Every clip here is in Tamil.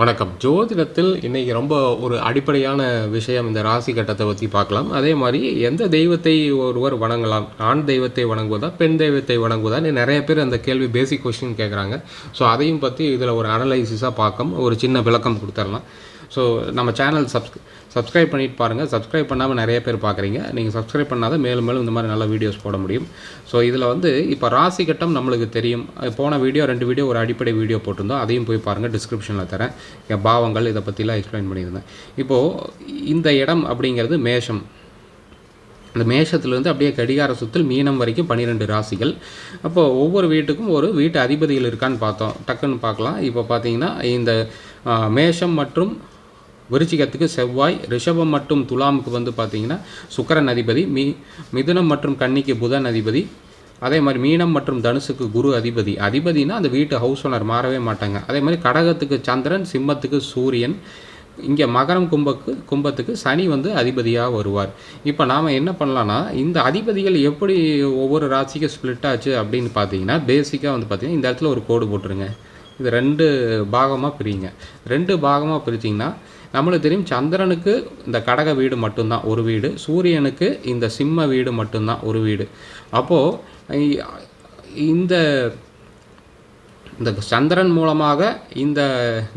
வணக்கம். ஜோதிடத்தில் இன்னைக்கு ரொம்ப ஒரு அடிப்படையான விஷயம் இந்த ராசி கட்டத்தை பற்றி பார்க்கலாம். அதே மாதிரி எந்த தெய்வத்தை ஒருவர் வணங்கலாம்? ஆண் தெய்வத்தை வணங்குவதா பெண் தெய்வத்தை வணங்குவதான்னு நிறைய பேர் அந்த கேள்வி பேசிக் கொஸ்டின் கேட்குறாங்க ஸோ அதையும் பற்றி இதில் ஒரு அனலைசிஸாக பார்க்கும் ஒரு சின்ன விளக்கம் கொடுத்துடலாம். ஸோ நம்ம சேனல் சப்ஸ் சப்ஸ்கிரைப் பண்ணிட்டு பாருங்கள் சப்ஸ்கிரைப் பண்ணாமல் நிறைய பேர் பார்க்குறீங்க நீங்கள் சப்ஸ்கிரைப் பண்ணாத மேலும் மேலும் இந்த மாதிரி நல்ல வீடியோஸ் போட முடியும். ஸோ இதில் வந்து இப்போ ராசி கட்டம் நம்மளுக்கு தெரியும். போன வீடியோ ரெண்டு வீடியோ ஒரு அடிப்படை வீடியோ போட்டிருந்தோம். அதையும் போய் பாருங்கள் டிஸ்கிரிப்ஷனில் தரேன். என் பாவங்கள் இதை பற்றிலாம் எக்ஸ்பிளைன் பண்ணியிருந்தேன். இப்போது இந்த இடம் அப்படிங்கிறது மேஷம். இந்த மேஷத்துலேருந்து அப்படியே கடிகார சுத்தில் மீனம் வரைக்கும் பன்னிரெண்டு ராசிகள். அப்போது ஒவ்வொரு வீட்டுக்கும் ஒரு வீட்டு அதிபதிகள் இருக்கான்னு பார்த்தோம். டக்குன்னு பார்க்கலாம். இப்போ பார்த்தீங்கன்னா இந்த மேஷம் மற்றும் விருச்சிகத்துக்கு செவ்வாய் ரிஷபம் மற்றும் துலாமுக்கு வந்து பார்த்தீங்கன்னா சுக்கரன் அதிபதி மீ மிதுனம் மற்றும் கன்னிக்கு புதன் அதிபதி அதே மாதிரி மீனம் மற்றும் தனுசுக்கு குரு அதிபதி. அதிபதினா அந்த வீட்டு ஹவுஸ் ஓனர் மாறவே மாட்டாங்க. அதே மாதிரி கடகத்துக்கு சந்திரன் சிம்மத்துக்கு சூரியன் இங்கே மகரம் கும்பக்கு கும்பத்துக்கு சனி வந்து அதிபதியாக வருவார். இப்போ நாம் என்ன பண்ணலான்னா இந்த அதிபதிகள் எப்படி ஒவ்வொரு ராசிக்கும் ஸ்ப்ளிட் ஆச்சு அப்படின்னு பார்த்தீங்கன்னா பேசிக்காக வந்து பார்த்தீங்கன்னா இந்த இடத்துல ஒரு கோடு போட்டுருங்க. இது ரெண்டு பாகமாக பிரிங்க. ரெண்டு பாகமாக பிரிச்சிங்கன்னா நம்மளுக்கு தெரியும் சந்திரனுக்கு இந்த கடக வீடு மட்டும்தான் ஒரு வீடு சூரியனுக்கு இந்த சிம்ம வீடு மட்டும்தான் ஒரு வீடு. அப்போது இந்த இந்த சந்திரன் மூலமாக இந்த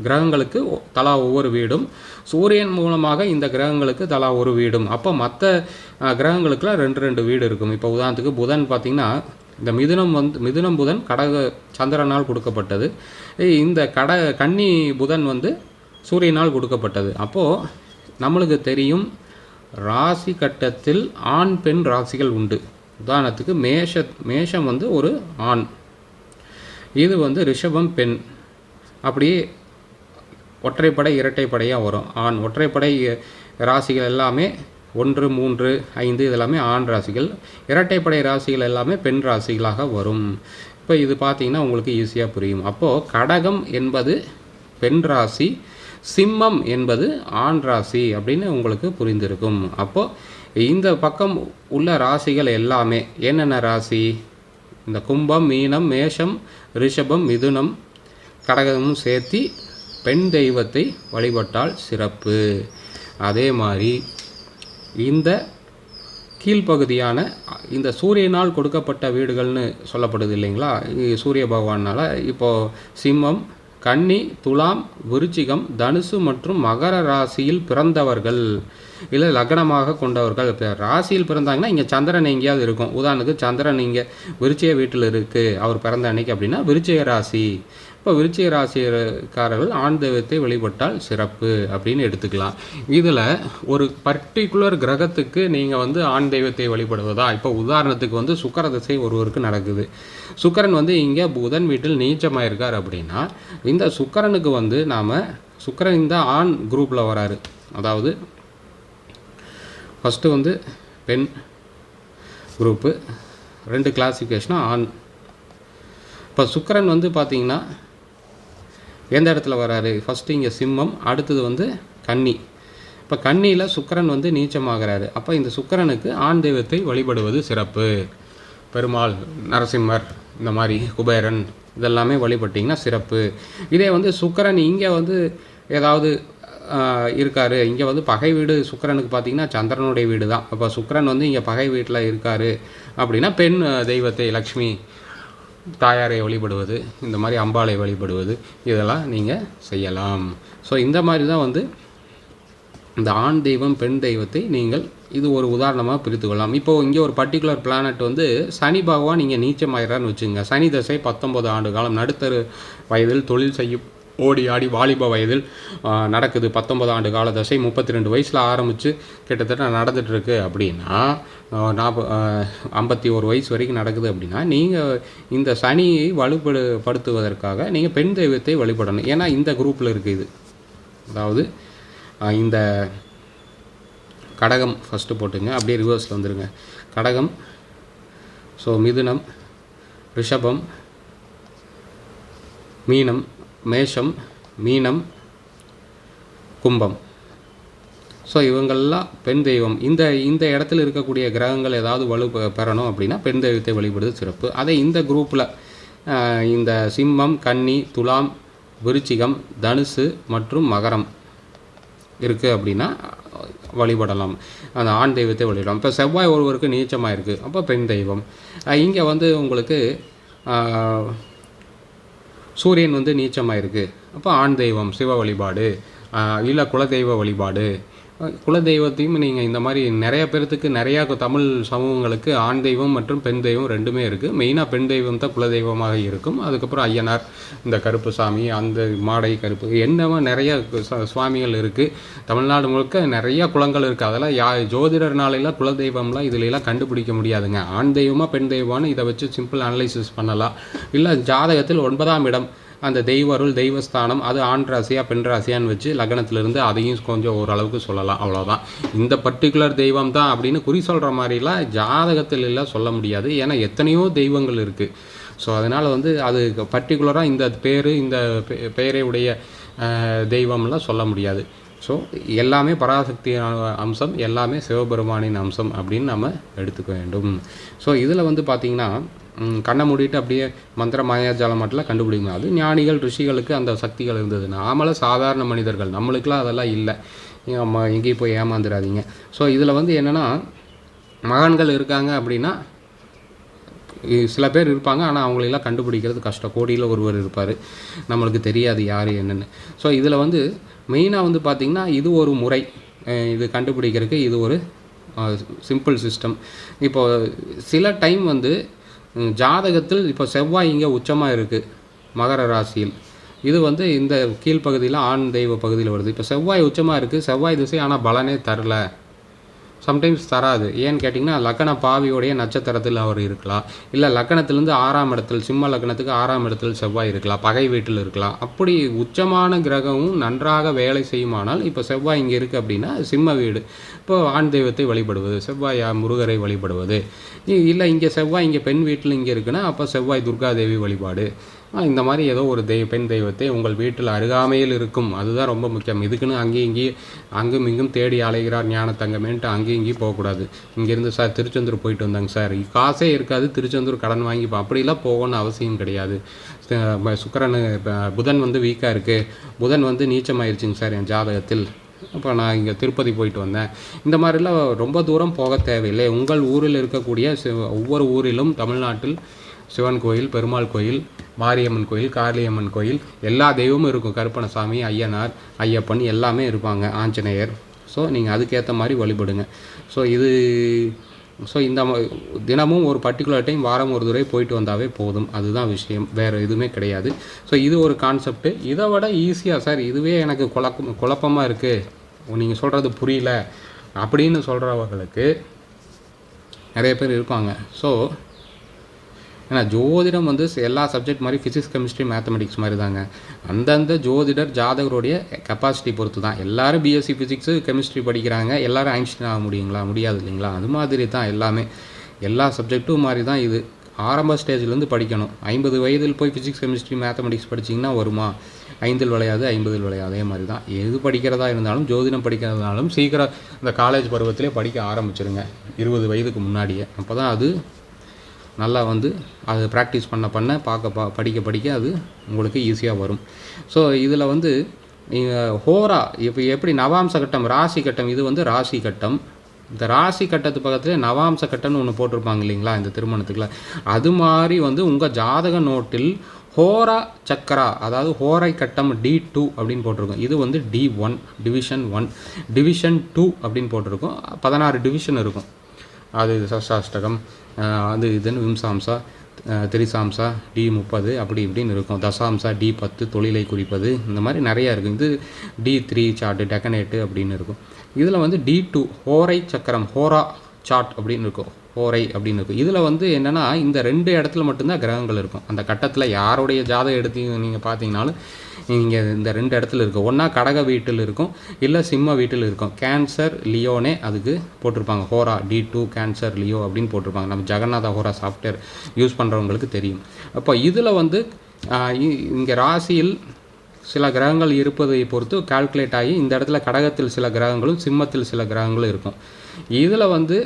கிரகங்களுக்கு தலா ஒவ்வொரு வீடும் சூரியன் மூலமாக இந்த கிரகங்களுக்கு தலா ஒரு வீடும். அப்போ மற்ற கிரகங்களுக்குலாம் ரெண்டு ரெண்டு வீடு இருக்கும். இப்போ உதாரணத்துக்கு புதன் பார்த்திங்கன்னா இந்த மிதுனம் வந்து மிதுனம் புதன் கடக சந்திரனால் கொடுக்கப்பட்டது. இந்த கட கன்னி புதன் வந்து சூரியனால் கொடுக்கப்பட்டது. அப்போது நம்மளுக்கு தெரியும் ராசி கட்டத்தில் ஆண் பெண் ராசிகள் உண்டு. உதாரணத்துக்கு மேஷ மேஷம் வந்து ஒரு ஆண். இது வந்து ரிஷபம் பெண். அப்படியே ஒற்றைப்படை இரட்டைப்படையாக வரும். ஆண் ஒற்றைப்படை ராசிகள் எல்லாமே ஒன்று மூன்று ஐந்து இதெல்லாமே ஆண் ராசிகள். இரட்டைப்படை ராசிகள் எல்லாமே பெண் ராசிகளாக வரும். இப்போ இது பார்த்தீங்கன்னா உங்களுக்கு ஈஸியாக புரியும். அப்போது கடகம் என்பது பெண் ராசி சிம்மம் என்பது ஆண் ராசி அப்படின்னு உங்களுக்கு புரிந்திருக்கும். அப்போது இந்த பக்கம் உள்ள ராசிகள் எல்லாமே என்னென்ன ராசி? இந்த கும்பம் மீனம் மேஷம் ரிஷபம் மிதுனம் கடகமும் சேர்த்தி பெண் தெய்வத்தை வழிபட்டால் சிறப்பு. அதே மாதிரி இந்த கீழ்ப்பகுதியான இந்த சூரியனால் கொடுக்கப்பட்ட வீடுகள்னு சொல்லப்படுது இல்லைங்களா? சூரிய பகவானால் இப்போது சிம்மம் கன்னி துலாம் விருச்சிகம் தனுசு மற்றும் மகர ராசியில் பிறந்தவர்கள். இல்லை லக்னமாக கொண்டவர்கள். இப்போ ராசியில் பிறந்தாங்கன்னா இங்கே சந்திரன் எங்கேயாவது இருக்கும். உதாரணத்துக்கு சந்திரன் இங்கே விருச்சிக வீட்டில் இருக்குது அவர் பிறந்த அன்னைக்கு அப்படின்னா விருச்சிக ராசி. இப்போ விருச்சிக ராசிக்காரர்கள் ஆண் தெய்வத்தை வழிபட்டால் சிறப்பு அப்படின்னு எடுத்துக்கலாம். இதில் ஒரு பர்டிகுலர் கிரகத்துக்கு நீங்கள் வந்து ஆண் தெய்வத்தை வழிபடுவதா? இப்போ உதாரணத்துக்கு வந்து சுக்கர திசை ஒருவருக்கு நடக்குது. சுக்கரன் வந்து இங்கே புதன் வீட்டில் நீச்சமாக இருக்கார் அப்படின்னா இந்த சுக்கரனுக்கு வந்து நாம் சுக்கரன் இந்த ஆண் குரூப்பில் வராரு. அதாவது ஃபஸ்ட்டு வந்து பெண் குரூப்பு ரெண்டு கிளாசிஃபிகேஷனாக ஆண். இப்போ சுக்கரன் வந்து பார்த்தீங்கன்னா எந்த இடத்துல வராரு? ஃபஸ்ட்டு இங்கே சிம்மம் அடுத்தது வந்து கன்னி. இப்போ கன்னியில் சுக்கரன் வந்து நீச்சமாகிறாரு. அப்போ இந்த சுக்கரனுக்கு ஆண் தெய்வத்தை வழிபடுவது சிறப்பு. பெருமாள் நரசிம்மர் இந்த மாதிரி குபேரன் இதெல்லாமே வழிபட்டிங்கன்னா சிறப்பு. இதே வந்து சுக்கரன் இங்கே வந்து ஏதாவது இருக்கார். இங்கே வந்து பகை வீடு சுக்கரனுக்கு பார்த்தீங்கன்னா சந்திரனுடைய வீடு தான் அப்போ சுக்கரன் வந்து இங்கே பகை வீட்டில் இருக்கார். அப்படின்னா பெண் தெய்வத்தை லக்ஷ்மி தாயாரை வழிபடுவது இந்த மாதிரி அம்பாளை வழிபடுவது இதெல்லாம் நீங்கள் செய்யலாம். ஸோ இந்த மாதிரி தான் வந்து இந்த ஆண் தெய்வம் பெண் தெய்வத்தை நீங்கள் இது ஒரு உதாரணமாக பிரித்து கொள்ளலாம். இப்போ இங்கே ஒரு பர்டிகுலர் பிளானட் வந்து சனி பகவான் இங்கே நீச்சமாயிறான்னு வச்சுங்க சனி தசை பத்தொன்பது ஆண்டு காலம். நடுத்தரு வயதில் தொழில் செய்யும் ஓடி ஆடி வாலிப வயதில் நடக்குது. பத்தொன்பது ஆண்டு கால தசை முப்பத்தி ரெண்டு வயசில் ஆரம்பித்து கிட்டத்தட்ட நடந்துகிட்ருக்கு அப்படின்னா நாற்ப ஐம்பத்தி ஒரு வயசு வரைக்கும் நடக்குது அப்படின்னா நீங்கள் இந்த சனியை வலுப்படு படுத்துவதற்காக நீங்கள் பெண் தெய்வத்தை வழிபடணும். ஏன்னா இந்த குரூப்பில் இருக்குது இது. அதாவது இந்த கடகம் ஃபஸ்ட்டு போட்டுங்க. அப்படியே ரிவர்ஸில் வந்துடுங்க கடகம் ஸோ மிதுனம் ரிஷபம் மீனம் மேஷம் மீனம் கும்பம். ஸோ இவங்கள்லாம் பெண் தெய்வம். இந்த இந்த இடத்துல இருக்கக்கூடிய கிரகங்கள் ஏதாவது வலு பெறணும் அப்படின்னா பெண் தெய்வத்தை வழிபடுவது சிறப்பு. அதை இந்த குரூப்பில் இந்த சிம்மம் கன்னி துலாம் விருச்சிகம் தனுசு மற்றும் மகரம் இருக்குது அப்படின்னா வழிபடலாம். அந்த ஆண் தெய்வத்தை வழிபடலாம். இப்போ செவ்வாய் ஒருவருக்கு நீச்சமாக இருக்குது அப்போ பெண் தெய்வம். இங்கே வந்து உங்களுக்கு சூரியன் வந்து நீச்சமாக இருக்குது அப்போ ஆண் தெய்வம் சிவ வழிபாடு இல்லை குலதெய்வ வழிபாடு குல குலதெய்வத்தையும் நீங்கள் இந்த மாதிரி நிறைய பேர்த்துக்கு நிறையா தமிழ் சமூகங்களுக்கு ஆண் தெய்வம் மற்றும் பெண் தெய்வம் ரெண்டுமே இருக்குது மெயினாக பெண் தெய்வம் தான் குலதெய்வமாக இருக்கும். அதுக்கப்புறம் ஐயனார் இந்த கருப்பு சாமி அந்த மாடை கருப்பு என்னவோ நிறைய ச- சுவாமிகள் இருக்குது தமிழ்நாடு முழுக்க நிறையா குலங்கள் இருக்குது அதெல்லாம் யா ஜோதிடர்னாலெல்லாம் குலதெய்வம்லாம் தெய்வம்லாம் இதுலலாம் கண்டுபிடிக்க முடியாதுங்க. ஆண் தெய்வமாக பெண் தெய்வமானு இதை வச்சு சிம்பிள் அனலைசிஸ் பண்ணலாம். இல்லை ஜாதகத்தில் ஒன்பதாம் இடம் அந்த தெய்வ அருள் தெய்வஸ்தானம் அது ஆண் ராசியா பெண் ராசியான்னு வச்சு லக்னத்திலிருந்து அதையும் கொஞ்சம் ஓரளவுக்கு சொல்லலாம். அவ்வளோதான் இந்த பர்டிகுலர் தெய்வம் தான் அப்படின்னு குறி சொல்கிற மாதிரிலாம் ஜாதகத்தில் எல்லாம் சொல்ல முடியாது. ஏன்னா எத்தனையோ தெய்வங்கள் இருக்குது ஸோ அதனால் வந்து அது பர்டிகுலராக இந்த பேர் இந்த பெயரை உடைய தெய்வம்லாம் சொல்ல முடியாது. ஸோ எல்லாமே பராசக்தி அம்சம் எல்லாமே சிவபெருமானின் அம்சம் அப்படின்னு நம்ம எடுத்துக்க வேண்டும். ஸோ இதில் வந்து பார்த்திங்கன்னா கண்ணை மூடிட்டு அப்படியே மந்திர மாயாஜாலம் மட்டும் கண்டுபிடிக்கணும் அது ஞானிகள் ரிஷிகளுக்கு அந்த சக்திகள் இருந்தது. நாமளும் சாதாரண மனிதர்கள். நம்மளுக்கெல்லாம் அதெல்லாம் இல்லை. நம்ம எங்கேயும் போய் ஏமாந்துடாதீங்க ஸோ இதில் வந்து என்னென்னா மகான்கள் இருக்காங்க அப்படின்னா சில பேர் இருப்பாங்க. ஆனால் அவங்களெல்லாம் கண்டுபிடிக்கிறது கஷ்டம். கோடியில் ஒருவர் இருப்பார். நம்மளுக்கு தெரியாது யார் என்னென்னு. ஸோ இதில் வந்து மெயினாக வந்து பார்த்திங்கன்னா இது ஒரு முறை. இது கண்டுபிடிக்கிறதுக்கு இது ஒரு சிம்பிள் சிஸ்டம் இப்போ சில டைம் வந்து ஜாதகத்தில் இப்போ செவ்வாய் இங்கே உச்சமாக இருக்குது மகர ராசியில். இது வந்து இந்த கீழ்ப்பகுதியில் ஆண் தெய்வ பகுதியில் வருது. இப்போ செவ்வாய் உச்சமாக இருக்குது செவ்வாய் திசை ஆனால் பலனே தரல. சம்டைம்ஸ் தராது. ஏன்னு கேட்டிங்கன்னா லக்கண பாவியோடைய நட்சத்திரத்தில் அவர் இருக்கலாம். இல்லை லக்கணத்திலேருந்து ஆறாம் இடத்தில் சிம்ம லக்கணத்துக்கு ஆறாம் இடத்தில் செவ்வாய் இருக்கலாம். பகை வீட்டில் இருக்கலாம். அப்படி உச்சமான கிரகமும் நன்றாக வேலை செய்யுமானால் இப்போ செவ்வாய் இங்கே இருக்குது அப்படின்னா சிம்ம வீடு. இப்போ ஆண் தெய்வத்தை வழிபடுவது செவ்வாய் முருகரை வழிபடுவது. இல்லை இங்கே செவ்வாய் இங்கே பெண் வீட்டில் இங்கே இருக்குன்னா அப்போ செவ்வாய் துர்காதேவி வழிபாடு. இந்த மாதிரி ஏதோ ஒரு தெய்வ பெண் தெய்வத்தை உங்கள் வீட்டில் அருகாமையில் இருக்கும். அதுதான் ரொம்ப முக்கியம். இதுக்குன்னு அங்கேயும் இங்கேயும் அங்கும் இங்கும் தேடி அலைகிறார் ஞான தங்கமேன்ட்டு அங்கேயும் இங்கேயும் போகக்கூடாது. இங்கேருந்து சார் திருச்செந்தூர் போயிட்டு வந்தாங்க சார். காசே இருக்காது. திருச்செந்தூர் கடன் வாங்கி அப்படிலாம் போகணும்னு அவசியம் கிடையாது. சுக்கரன் இப்போ புதன் வந்து வீக்காக இருக்குது புதன் வந்து நீச்சமாயிருச்சுங்க சார் என் ஜாதகத்தில். அப்போ நான் இங்கே திருப்பதி போயிட்டு வந்தேன். இந்த மாதிரிலாம் ரொம்ப தூரம் போக தேவையில்லை. உங்கள் ஊரில் இருக்கக்கூடிய சிவ- ஒவ்வொரு ஊரிலும் தமிழ்நாட்டில் சிவன் கோயில் பெருமாள் கோயில் மாரியம்மன் கோயில் காளியம்மன் கோயில் எல்லா தெய்வமும் இருக்கும். கருப்பணசாமி ஐயனார் ஐயப்பன் எல்லாமே இருப்பாங்க ஆஞ்சநேயர். ஸோ நீங்கள் அதுக்கேற்ற மாதிரி வழிபடுங்க. ஸோ இது ஸோ இந்த தினமும் ஒரு பர்டிகுலர் டைம் வாரம் ஒரு தடவை போயிட்டு வந்தாவே போதும். அதுதான் விஷயம். வேறு எதுவுமே கிடையாது. ஸோ இது ஒரு கான்செப்ட்டு இதை விட ஈஸியாக சார் இதுவே எனக்கு குழப்பம் குழப்பமாக இருக்குது நீங்கள் சொல்கிறது புரியல. அப்படின்னு சொல்கிறவர்களுக்கு நிறைய பேர் இருப்பாங்க. ஸோ ஏன்னா ஜோதிடம் வந்து எல்லா சப்ஜெக்ட் மாதிரி ஃபிசிக்ஸ் கெமிஸ்ட்ரி மேத்தமெட்டிக்ஸ் மாதிரி தாங்க அந்தந்த ஜோதிடர் ஜாதகருடைய கெப்பாசிட்டி பொறுத்து தான் எல்லோரும் பிஎஸ்சி ஃபிசிக்ஸு கெமிஸ்ட்ரி படிக்கிறாங்க. எல்லோரும் ஐன்ஸ்டைன் ஆக முடியுங்களா? முடியாது இல்லைங்களா? அது மாதிரி தான் எல்லாமே. எல்லா சப்ஜெக்ட்டும் மாதிரி தான் இது. ஆரம்ப ஸ்டேஜ்லேருந்து படிக்கணும். ஐம்பது வயதில் போய் ஃபிசிக்ஸ் கெமிஸ்ட்ரி மேத்தமெட்டிக்ஸ் படிச்சிங்கன்னா வருமா? ஐந்தில் விளையாது ஐம்பதில் விளையாது. அதே மாதிரி தான் எது படிக்கிறதா இருந்தாலும் ஜோதிடம் படிக்கிறதுனாலும் சீக்கிரம் இந்த காலேஜ் பருவத்திலே படிக்க ஆரம்பிச்சிருங்க. இருபது வயதுக்கு முன்னாடியே. அப்போ தான் அது நல்லா வந்து அது ப்ராக்டிஸ் பண்ண பண்ண பார்க்க பா படிக்க படிக்க அது உங்களுக்கு ஈஸியாக வரும். ஸோ இதில் வந்து நீங்கள் ஹோரா இப்போ எப்படி நவாம்ச கட்டம் ராசி கட்டம் இது வந்து ராசி கட்டம். இந்த ராசி கட்டத்து பக்கத்தில் நவாம்ச கட்டம்னு ஒன்று போட்டிருப்பாங்க இல்லைங்களா இந்த திருமணத்துக்குள்ள. அது மாதிரி வந்து உங்கள் ஜாதக நோட்டில் ஹோரா சக்கரா அதாவது ஹோரை கட்டம் டி டூ அப்படின்னு போட்டிருக்கோம். இது வந்து D one division one division two அப்படின்னு போட்டிருக்கோம். பதினாறு டிவிஷன் இருக்கும். அது சஷ்டாஷ்டகம் அது இதுன்னு விம்சாம்சா திரிசாம்சா டி முப்பது அப்படி இப்படின்னு இருக்கும். தசாம்சா டி பத்து தொழிலை குறிப்பது இந்த மாதிரி நிறையா இருக்கும் இது டி த்ரீ சார்ட்டு டெக்கனேட்டு அப்படின்னு இருக்கும். இதில் வந்து டி டூ ஹோரை சக்கரம் ஹோரா சார்ட் அப்படின்னு இருக்கும். கோரை அப்படின்னு இருக்கும். இதில் வந்து என்னென்னா இந்த ரெண்டு இடத்துல மட்டும்தான் கிரகங்கள் இருக்கும். அந்த கட்டத்தில் யாருடைய ஜாதகம் எடுத்து நீங்கள் பார்த்தீங்கனாலும் இங்கே இந்த ரெண்டு இடத்துல இருக்கும். ஒன்றா கடக வீட்டில் இருக்கும் இல்லை சிம்ம வீட்டில் இருக்கும். கேன்சர் லியோனே அதுக்கு போட்டிருப்பாங்க. ஹோரா டி டூ கேன்சர் லியோ அப்படின்னு போட்டிருப்பாங்க. நம்ம ஜெகநாத ஹோரா சாஃப்ட்வேர் யூஸ் பண்ணுறவங்களுக்கு தெரியும். அப்போ இதில் வந்து இங்கே ராசியில் சில கிரகங்கள் இருப்பதை பொறுத்து கால்குலேட் ஆகி இந்த இடத்துல கடகத்தில் சில கிரகங்களும் சிம்மத்தில் சில கிரகங்களும் இருக்கும். இதில் வந்து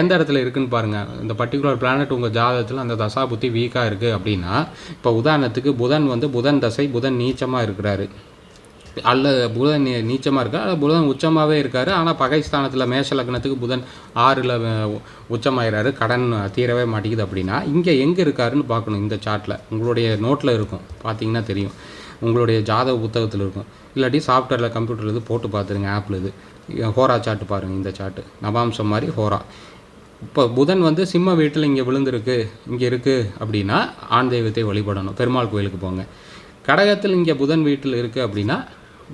எந்த இடத்துல இருக்குன்னு பாருங்கள் இந்த பர்டிகுலர் பிளானட் உங்கள் ஜாதகத்தில் அந்த தசா புத்தி வீக்காக இருக்குது அப்படின்னா இப்போ உதாரணத்துக்கு புதன் வந்து புதன் தசை புதன் நீச்சமாக இருக்கிறாரு. அல்ல புதன் நீச்சமாக இருக்கா அல்ல புதன் உச்சமாகவே இருக்கார். ஆனால் பகைஸ்தானத்தில் மேஷ லக்னத்துக்கு புதன் ஆறில் உச்சமாயிறாரு. கடன் தீரவே மாட்டேங்குது அப்படின்னா இங்கே எங்கே இருக்காருன்னு பார்க்கணும் இந்த சார்ட்டில் உங்களுடைய நோட்டில் இருக்கும். பார்த்தீங்கன்னா தெரியும். உங்களுடைய ஜாதக புத்தகத்தில் இருக்கும். இல்லாட்டி சாஃப்ட்வேரில் கம்ப்யூட்டரில் இது போட்டு பார்த்துருங்க ஆப்பில் இது. ஹோரா சார்ட் பாருங்கள் இந்த சார்ட்டு நவாம்சம் மாதிரி ஹோரா. இப்போ புதன் வந்து சிம்ம வீட்டில் இங்கே விழுந்திருக்கு இங்கே இருக்குது அப்படின்னா ஆண் தெய்வத்தை வழிபடணும் பெருமாள் கோயிலுக்கு போங்க. கடகத்தில் இங்கே புதன் வீட்டில் இருக்குது அப்படின்னா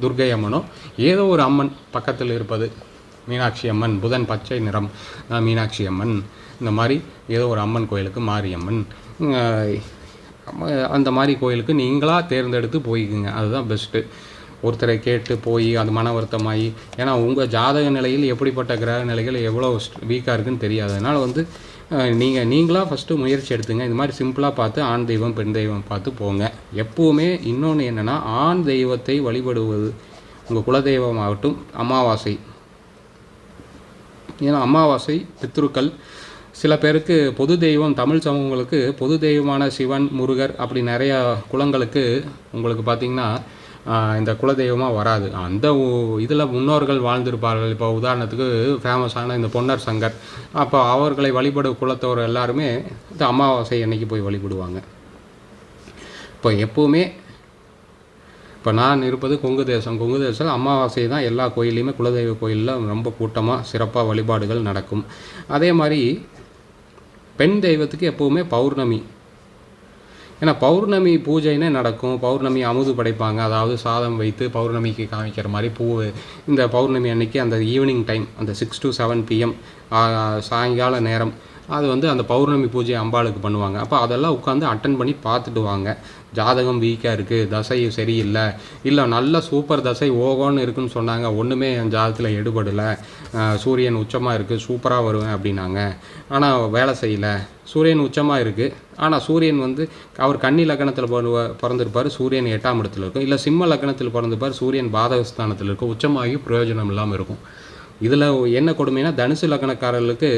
துர்க்கை அம்மனோ ஏதோ ஒரு அம்மன் பக்கத்தில் இருப்பது மீனாட்சி அம்மன் புதன் பச்சை நிறம் மீனாட்சி அம்மன் இந்த மாதிரி ஏதோ ஒரு அம்மன் கோயிலுக்கு மாரியம்மன் அந்த மாதிரி கோயிலுக்கு நீங்களாக தேர்ந்தெடுத்து போய்க்குங்க. அதுதான் பெஸ்ட்டு ஒருத்தரை கேட்டு போய் அது மன வருத்தமாகி ஏன்னா உங்கள் ஜாதக நிலையில் எப்படிப்பட்ட கிரக நிலைகள் எவ்வளோ வீக்காக இருக்குன்னு தெரியாது. அதனால் வந்து நீங்கள் நீங்களாக ஃபஸ்ட்டு முயற்சி எடுத்துங்க. இந்த மாதிரி சிம்பிளாக பார்த்து ஆண் தெய்வம் பெண் தெய்வம் பார்த்து போங்க. எப்போவுமே இன்னொன்று என்னென்னா ஆண் தெய்வத்தை வழிபடுவது உங்கள் குலதெய்வம் ஆகட்டும் அமாவாசை. ஏன்னா அமாவாசை பித்ருக்கள் சில பேருக்கு பொது தெய்வம் தமிழ் சமூகங்களுக்கு பொது தெய்வமான சிவன் முருகர் அப்படி நிறையா குலங்களுக்கு உங்களுக்கு பார்த்தீங்கன்னா இந்த குலதெய்வமாக வராது. அந்த இதில் முன்னோர்கள் வாழ்ந்திருப்பார்கள். இப்போ உதாரணத்துக்கு ஃபேமஸான இந்த பொன்னர் சங்கர். அப்போ அவர்களை வழிபடும் குலத்தவர் எல்லாருமே இந்த அமாவாசை அன்னைக்கு போய் வழிபடுவாங்க. இப்போ எப்போவுமே இப்போ நான் இருப்பது கொங்கு தேசம். கொங்கு தேசத்தில் அமாவாசை தான் எல்லா கோயிலையுமே குலதெய்வ கோயிலில் ரொம்ப கூட்டமாக சிறப்பாக வழிபாடுகள் நடக்கும். அதே மாதிரி பெண் தெய்வத்துக்கு எப்போவுமே பௌர்ணமி ஏன்னா பௌர்ணமி பூஜைனே நடக்கும். பௌர்ணமி அமுது படைப்பாங்க. அதாவது சாதம் வைத்து பௌர்ணமிக்கு காமிக்கிற மாதிரி பூ இந்த பௌர்ணமி அன்னைக்கு அந்த ஈவினிங் டைம் அந்த சிக்ஸ் டு செவன் பிஎம் சாயங்கால நேரம் அது வந்து அந்த பௌர்ணமி பூஜை அம்பாளுக்கு பண்ணுவாங்க. அப்போ அதெல்லாம் உட்காந்து அட்டன் பண்ணி பார்த்துட்டு வாங்க. ஜாதகம் வீக்காக இருக்குது தசை சரியில்லை இல்லை நல்ல சூப்பர் தசை ஓகோன்னு இருக்குன்னு சொன்னாங்க ஒன்றுமே என் ஜாதகத்தில் எடுபடலை. சூரியன் உச்சமாக இருக்குது சூப்பராக வருவேன் அப்படின்னாங்க. ஆனால் வேலை செய்யலை. சூரியன் உச்சமாக இருக்குது ஆனால் சூரியன் வந்து அவர் கன்னி லக்கணத்தில் பிறந்த பிறந்திருப்பார் சூரியன் எட்டாம் இடத்துல இருக்கும். இல்லை சிம்ம லக்கணத்தில் பிறந்திருப்பார் சூரியன் பாதகஸ்தானத்தில் இருக்கும். உச்சமாகி பிரயோஜனம் இல்லாமல் இருக்கும். இதில் என்ன கொடுமைனா தனுசு லக்னக்காரர்களுக்கு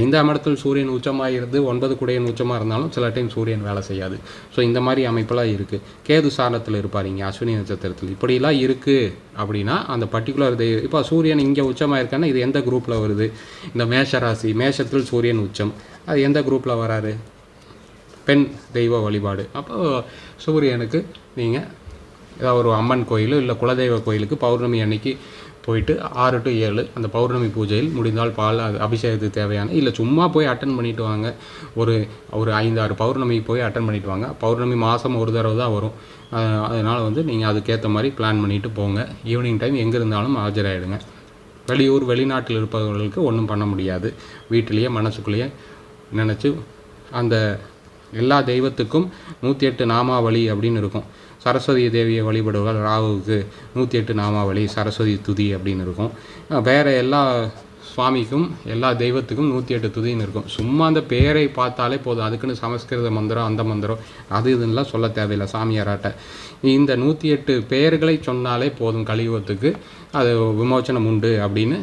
ஐந்தாம் இடத்தில் சூரியன் உச்சமாக இருந்து ஒன்பது குடையன் உச்சமாக இருந்தாலும் சில டைம் சூரியன் வேலை செய்யாது. ஸோ இந்த மாதிரி அமைப்பெல்லாம் இருக்குது கேது சாரத்தில் இருப்பார் இங்கே அஸ்வினி நட்சத்திரத்தில். இப்படிலாம் இருக்குது அப்படின்னா அந்த பர்டிகுலர் தெய்வம் இப்போ சூரியன் இங்கே உச்சமாக இருக்கான்னா இது எந்த குரூப்பில் வருது? இந்த மேஷ ராசி மேஷத்தில் சூரியன் உச்சம். அது எந்த குரூப்பில் வராரு? பெண் தெய்வ வழிபாடு. அப்போ சூரியனுக்கு நீங்கள் ஏதாவது ஒரு அம்மன் கோயில் இல்லை குலதெய்வ கோயிலுக்கு பௌர்ணமி அன்னைக்கு போயிட்டு ஆறு டு ஏழு அந்த பௌர்ணமி பூஜையில் முடிந்தால் பால் அது அபிஷேகத்துக்கு தேவையான இல்லை சும்மா போய் அட்டன் பண்ணிட்டு வாங்க. ஒரு ஒரு ஐந்து ஆறு பௌர்ணமி போய் அட்டன் பண்ணிட்டு வாங்க. பௌர்ணமி மாதம் ஒரு தடவை தான் வரும். அதனால் வந்து நீங்கள் அதுக்கேற்ற மாதிரி பிளான் பண்ணிட்டு போங்க. ஈவினிங் டைம் எங்கே இருந்தாலும் ஆஜராகிடுங்க வெளியூர் வெளிநாட்டில் இருப்பவர்களுக்கு ஒன்றும் பண்ண முடியாது. வீட்டிலேயே மனசுக்குள்ளேயே நினச்சி அந்த எல்லா தெய்வத்துக்கும் நூற்றி எட்டு நாமாவளி அப்படின்னு இருக்கும். சரஸ்வதி தேவியை வழிபடுவார்கள் ராகுவுக்கு. நூற்றி எட்டு நாமாவளி சரஸ்வதி துதி அப்படின்னு இருக்கும். வேறு எல்லா சுவாமிக்கும் எல்லா தெய்வத்துக்கும் நூற்றி எட்டு துதின்னு இருக்கும். சும்மா அந்த பேரை பார்த்தாலே போதும். அதுக்குன்னு சமஸ்கிருத மந்திரம் அந்த மந்திரம் அது இதுன்னெலாம் சொல்ல தேவையில்லை சாமியாராட்ட. இந்த நூற்றி எட்டு பெயர்களை சொன்னாலே போதும் கலியுகத்துக்கு. அது விமோச்சனம் உண்டு அப்படின்னு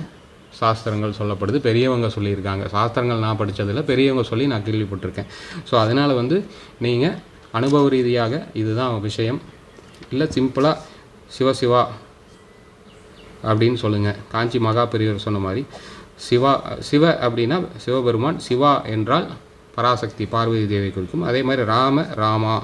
சாஸ்திரங்கள் சொல்லப்படுது. பெரியவங்க சொல்லியிருக்காங்க. சாஸ்திரங்கள் நான் படித்ததில் பெரியவங்க சொல்லி நான் கேள்விப்பட்டிருக்கேன். ஸோ அதனால் வந்து நீங்கள் அனுபவ ரீதியாக இதுதான் விஷயம். இல்லை சிம்பிளாக சிவசிவா அப்படின்னு சொல்லுங்கள் காஞ்சி மகா பெரியவர் சொன்ன மாதிரி. சிவா சிவ அப்படின்னா சிவபெருமான் சிவா என்றால் பராசக்தி பார்வதி தேவி குறிக்கும். அதே மாதிரி ராம ராமா.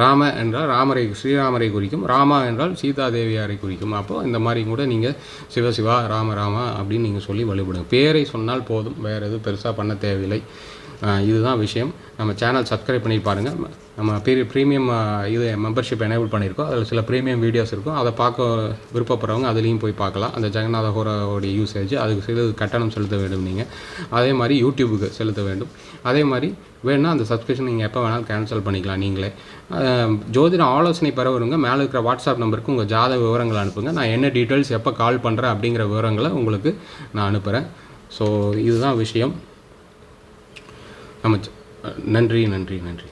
ராம என்றால் ராமரை ஸ்ரீராமரை குறிக்கும். ராமா என்றால் சீதா தேவியாரை குறிக்கும். அப்போ இந்த மாதிரி கூட நீங்கள் சிவசிவா ராம ராமா அப்படின்னு நீங்கள் சொல்லி வழிபடுங்க. பேரை சொன்னால் போதும். வேறு எதுவும் பெருசாக பண்ண தேவையில்லை. இதுதான் விஷயம். நம்ம சேனல் சப்ஸ்கிரைப் பண்ணி பாருங்கள் நம்ம பெரிய ப்ரீமியம் இது மெம்பர்ஷிப் எனேபிள் பண்ணியிருக்கோம். அதில் சில ப்ரீமியம் வீடியோஸ் இருக்கும். அதை பார்க்க விருப்பப்படுறவங்க அதுலேயும் போய் பார்க்கலாம். அந்த ஜெகநாத ஹோராவோடைய யூசேஜ் அதுக்கு சில கட்டணம் செலுத்த வேண்டும் நீங்கள் அதே மாதிரி யூடியூபுக்கு செலுத்த வேண்டும். அதே மாதிரி வேணும்னா அந்த சப்ஸ்கிரிப்ஷன் நீங்கள் எப்போ வேணாலும் கேன்சல் பண்ணிக்கலாம் நீங்களே. ஜோதிட ஆலோசனை பெறவருங்க மேலே இருக்கிற வாட்ஸ்அப் நம்பருக்கு உங்கள் ஜாத விவரங்களை அனுப்புங்க. நான் என்ன டீட்டெயில்ஸ் எப்போ கால் பண்ணுறேன் அப்படிங்கிற விவரங்களை உங்களுக்கு நான் அனுப்புகிறேன் ஸோ இதுதான் விஷயம். நம்ம நன்றி நன்றி நன்றி.